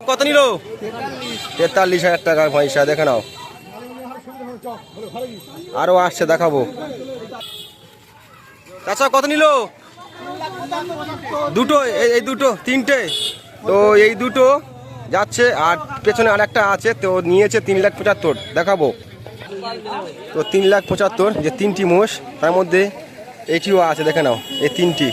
কত নিল? তেতাল্লিশ হাজার টাকা পয়সা দেখে নাও। আরও আসছে দেখাবো। চাচা কত নিল? দুটো এই এই দুটো তিনটে। তো এই দুটো যাচ্ছে আর পেছনে আর একটা আছে তো নিয়েছে তিন লাখ পঁচাত্তর দেখাবো। তো তিন লাখ পঁচাত্তর যে তিনটি মোষ তার মধ্যে এটিও আছে দেখে নাও এই তিনটি।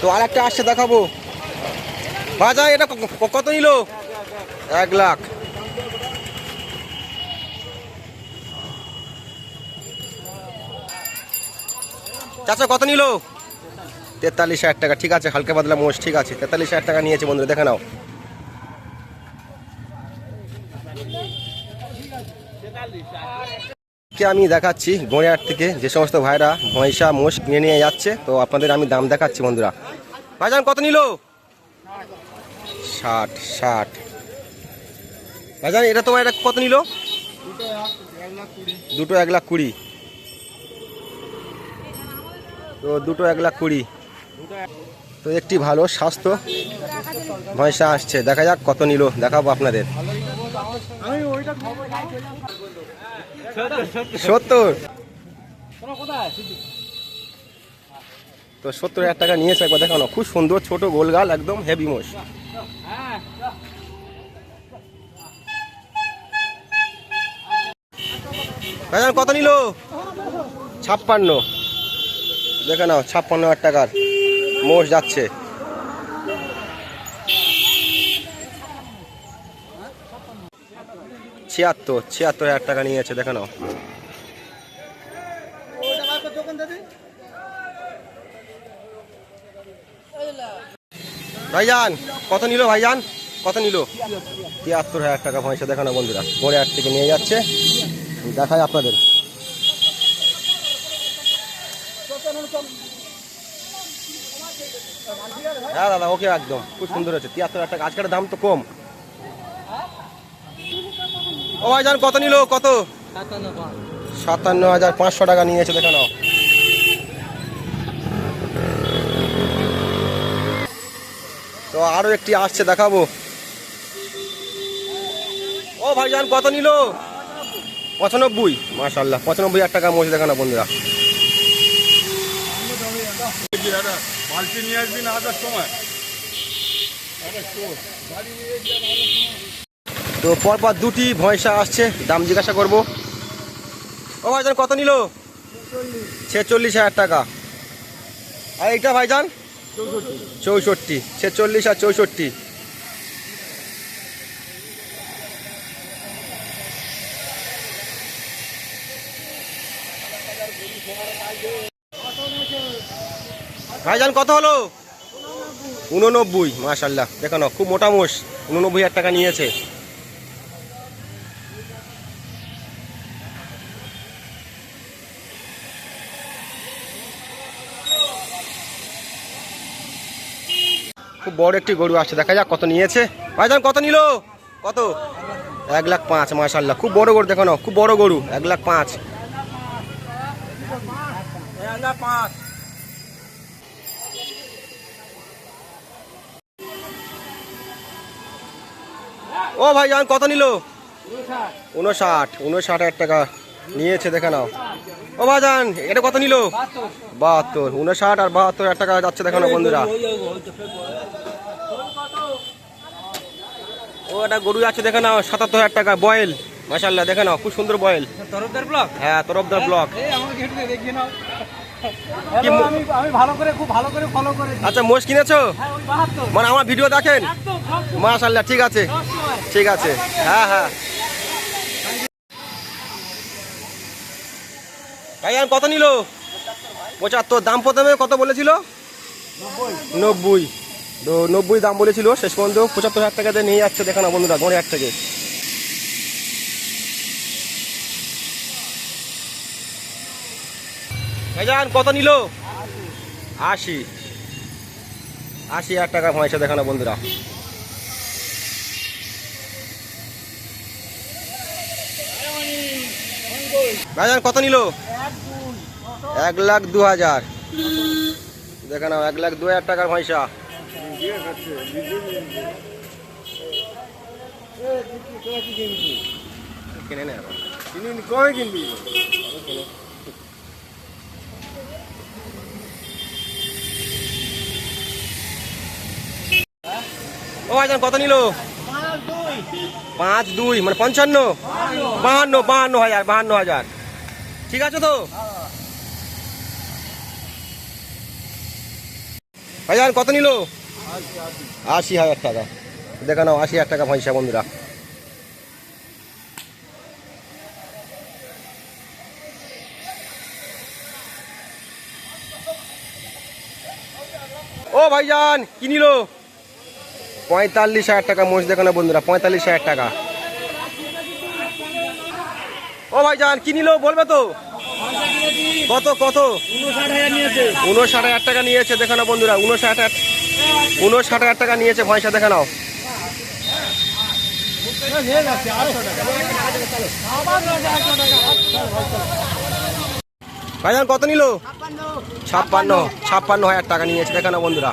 তো আর একটা আসছে, দেখাবো। বাজার এটা কত নিল? এক লাখ। চাচা, কত নিল? তেতাল্লিশ হাজার টাকা, ঠিক আছে, হালকা পাতলা মোষ, ঠিক আছে। তেতাল্লিশ হাজার টাকা নিয়েছে, বন্ধুরা, দেখে নাও। আমি দেখাচ্ছি গড়িয়ার থেকে যে সমস্ত ভাইরা মহিষা, মোষ কিনে নিয়ে যাচ্ছে। তো আপনাদের আমি দাম দেখাচ্ছি বন্ধুরা। ভাইজান, কত নিল? ষাট ষাট। ভাইজান, এটা তোমার এটা কত নিল? দুটো এক লাখ কুড়ি। তো দুটো এক লাখ কুড়ি। তো একটি ভালো স্বাস্থ্য ভয়সা আসছে। দেখা যাক কত নিল, দেখাবো আপনাদের। সত্তর তো সত্তর হাজার টাকা নিয়েছে একবার দেখানো খুব সুন্দর ছোট গোলগাল একদম হেভি মোষ। ভাইজান কত নিল? ছাপ্পান্ন। দেখে নাও ছাপ্পান্ন হাজার টাকার মোষ যাচ্ছে। ছিয়াত্তর ছিয়াত্তর হাজার টাকা নিয়েছে, দেখে নাও। ভাইজান, কত নিল ভাইজান? কত নিল? তিয়াত্তর হাজার টাকা পয়সা দেখানো বন্ধুরা, পরে হাট থেকে নিয়ে যাচ্ছে। দেখায় আপনাদের। হ্যাঁ দাদা, ওকে একদম, খুব সুন্দর হচ্ছে তিয়াত্তর হাজার টাকা, আজকের দাম তো কম। ও ভাইজান কত নিল? কত? সাতান্ন হাজার পাঁচশো টাকা নিয়েছে, দেখে নাও। তো আরও একটি আসছে, দেখাবো। ও ভাইজান কত নিল? পঁচানব্বই। মাশাল্লাহ পঁচানব্বই হাজার টাকা মোষ দেখানো বন্ধুরা। বালতি নিয়ে আসবি না আসার সময়? তো পরপর দুটি ভয়সা আসছে, দাম জিজ্ঞাসা করব। ও ভাইজান, কত নিল? ছেচল্লিশ হাজার টাকা। আর এইটা ভাইজান? চৌষট্টি। ছেচল্লিশ আর চৌষট্টি। ভাইজান, কত হলো? উননব্বই। মাশাল্লাহ দেখো না, খুব মোটা মোষ। উননব্বই হাজার টাকা নিয়েছে। খুব বড় একটি গরু আসছে। দেখা যাক কত নিয়েছে। ভাইজান, কত নিল? কত? এক লাখ পাঁচ মাশাল্লাহ খুব বড় গরু, দেখো খুব বড় গরু, এক লাখ পাঁচ। ও ভাইজান, কত নিল? উনষাট উনষাট হাজার টাকা নিয়েছে, দেখে নাও। ও ভাইজান, এটা কত নিল? বাহাত্তর, উনষাট আর বাহাত্তর হাজার টাকা যাচ্ছে, দেখে নাও, বন্ধুরা। ও এটা গরু আছে দেখে নাও সাতাত্তর হাজার টাকা বয়েল। মাসাল্লাহ দেখে নাও খুব সুন্দর বয়েল। তরফদার ব্লক? হ্যাঁ তরফদার ব্লক। আচ্ছা মোষ কিনেছো? হ্যাঁ মানে আমার ভিডিও দেখেন? মাশাল্লাহ ঠিক আছে। ঠিক আছে। হ্যাঁ হ্যাঁ। ভাইয়ান কত নিল? পঁচাত্তর। দাম প্রথমে কত বলেছিল? নব্বই। তো নব্বই দাম বলেছিল, শেষ পর্যন্ত পঁচাত্তর হাজার টাকাতে নিয়ে যাচ্ছে দেখো না বন্ধুরা, গড়ে হাট থেকে। কত নিল? আশি। আশি হাজার টাকা পয়সা দেখো না বন্ধুরা। ভাইজান, কত নিল? এক লাখ দু হাজার। দেখে নাও, এক লাখ দু হাজার টাকার পয়সা কিনবি ও ভাইজান, কত নিল? পাঁচ দুই মানে পঞ্চান্ন? বাহান্ন বাহান্ন হাজার বাহান্ন হাজার। ঠিক আছে তো? ভাইজান, কত নিল? আশি হাজার টাকা। দেখে নাও আশি হাজার টাকা পয়সা বন্ধুরা। ও ভাইজান কি নিল? পঁয়তাল্লিশ হাজার টাকা মোষ দেখো না বন্ধুরা পঁয়তাল্লিশ হাজার টাকা। ও ভাইজান কি নিল বলবে তো? কত কত? উনষাট হাজার টাকা নিয়েছে দেখো না বন্ধুরা উনষাট হাজার উনষাট হাজার টাকা নিয়েছে, পয়সা দেখে নাও। ভাইজান, কত নিল? ছাপ্পান্ন ছাপ্পান্ন হাজার টাকা নিয়েছে, দেখে নাও বন্ধুরা।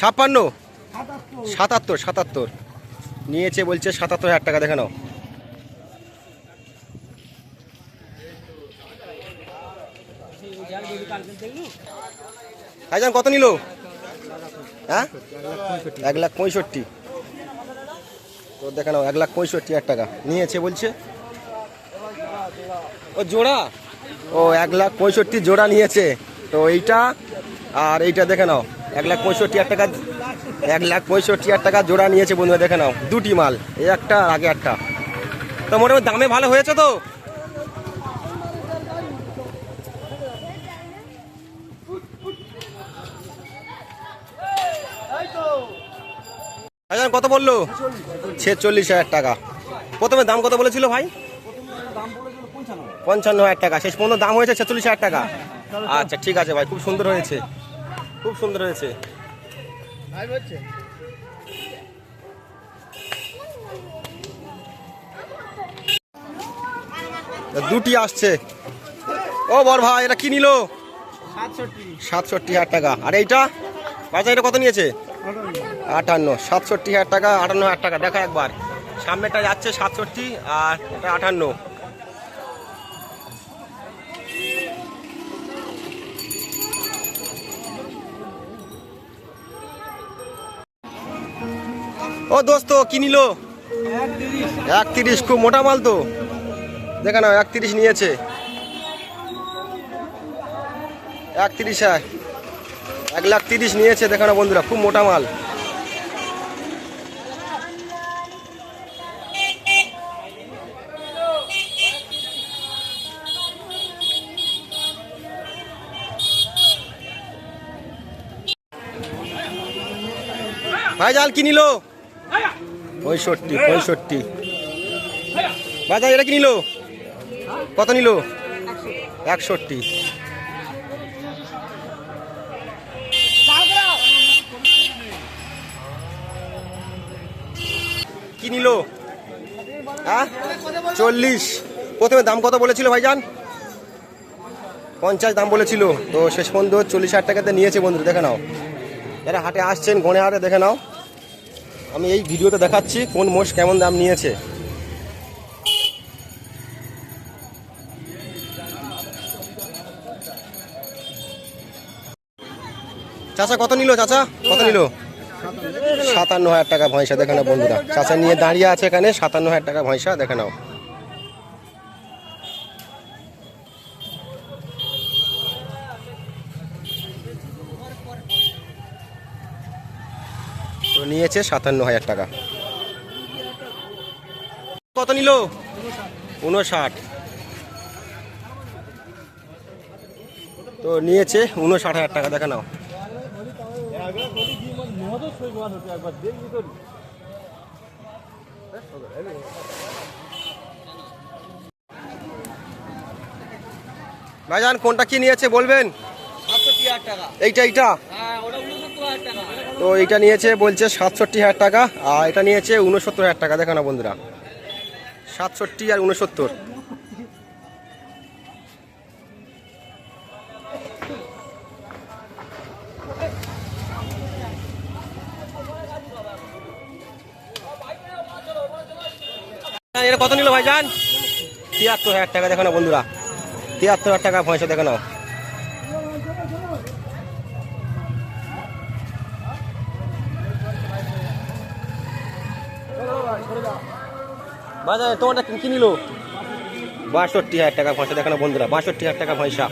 ছাপ্পান্ন, সাতাত্তর সাতাত্তর। নিয়েছে, বলছে সাতাত্তর হাজার টাকা, দেখে নাও। ভাইজান, কত নিল? হ্যাঁ? এক লাখ পঁয়ষট্টি। তো দেখে নাও, এক লাখ পঁয়ষট্টি হাজার টাকা। নিয়েছে বলছে। ও জোড়া? ও এক লাখ পঁয়ষট্টি জোড়া নিয়েছে। তো এইটা, আর এইটা দেখে নাও, এক লাখ পঁয়ষট্টি হাজার টাকা, এক লাখ পঁয়ষট্টি হাজার টাকা জোড়া নিয়েছে বন্ধুরা, দেখে নাও। দুটি মাল, এই একটা আগে একটা। তো মোটামুটি দামে ভালো হয়েছে তো? ভাইজান কত বলল? ছেচল্লিশ হাজার টাকা। প্রথমে দাম কত বলেছিল ভাই? পঞ্চান্ন হাজার টাকা। শেষ পর্যন্ত দাম হয়েছে ছেচল্লিশ হাজার টাকা। আচ্ছা ঠিক আছে ভাই, খুব সুন্দর হয়েছে। খুব সুন্দর হয়েছে। দুটি আসছে। ও বর ভাই, এটা কি নিল? সাতষট্টি। সাতষট্টি হাজার টাকা। আর এইটা? বাজার এটা কত নিয়েছে? আটান্ন, সাতষট্টি হাজার টাকা, আটান্ন হাজার টাকা। দেখা একবার। সামনেটা যাচ্ছে সাতষট্টি আর এটা আটান্ন। ও দোস্ত, কি নিল? এক তিরিশ খুব মোটা মাল তো। দেখে নাও এক তিরিশ নিয়েছে। এক তিরিশ হ্যাঁ এক লাখ তিরিশ নিয়েছে, দেখো না বন্ধুরা, খুব মোটা মাল। ভাইজাল কি নিল? পঁয়ষট্টি পঁয়ষট্টি। ভাইজাল এটা কি নিল? কত নিল? একষট্টি। কি নিল? হ্যাঁ? চল্লিশ। প্রথমে দাম কত বলেছিল ভাইজান পঞ্চাশ দাম বলেছিল। তো শেষ পর্যন্ত চল্লিশ হাজার টাকাতে নিয়েছে বন্ধু, দেখে নাও। যারা হাটে আসছেন গনে হাটে দেখে নাও। আমি এই ভিডিওতে দেখাচ্ছি কোন মোষ কেমন দাম নিয়েছে। চাচা, কত নিল চাচা? কত নিল? সাতান্ন হাজার টাকা ভয়সা, দেখে নাও বন্ধুরা। চাচা নিয়ে দাঁড়িয়ে আছে এখানে সাতান্ন হাজার টাকা ভয়সা, দেখে নাও। তো নিয়েছে সাতান্ন হাজার টাকা। কত নিল? উনষাট তো নিয়েছে উনষাট হাজার টাকা দেখে নাও। ভাইজান কোনটা কি নিয়েছে বলবেন? এইটা এইটা হ্যাঁ ওটা উনসত্তর হাজার টাকা তো এটা নিয়েছে বলছে সাতষট্টি হাজার টাকা, আর এটা নিয়েছে উনসত্তর হাজার টাকা। দেখো না বন্ধুরা, সাতষট্টি আর উনসত্তর। এটা কত নিল ভাই ভাইজান? তিয়াত্তর হাজার টাকা, দেখো না বন্ধুরা। তিয়াত্তর হাজার টাকা পয়সা দেখো না বাজারে তোমারটা কি নিল বাষট্টি হাজার টাকা পয়সা দেখানো বন্ধুরা বাষট্টি হাজার টাকা পয়সা।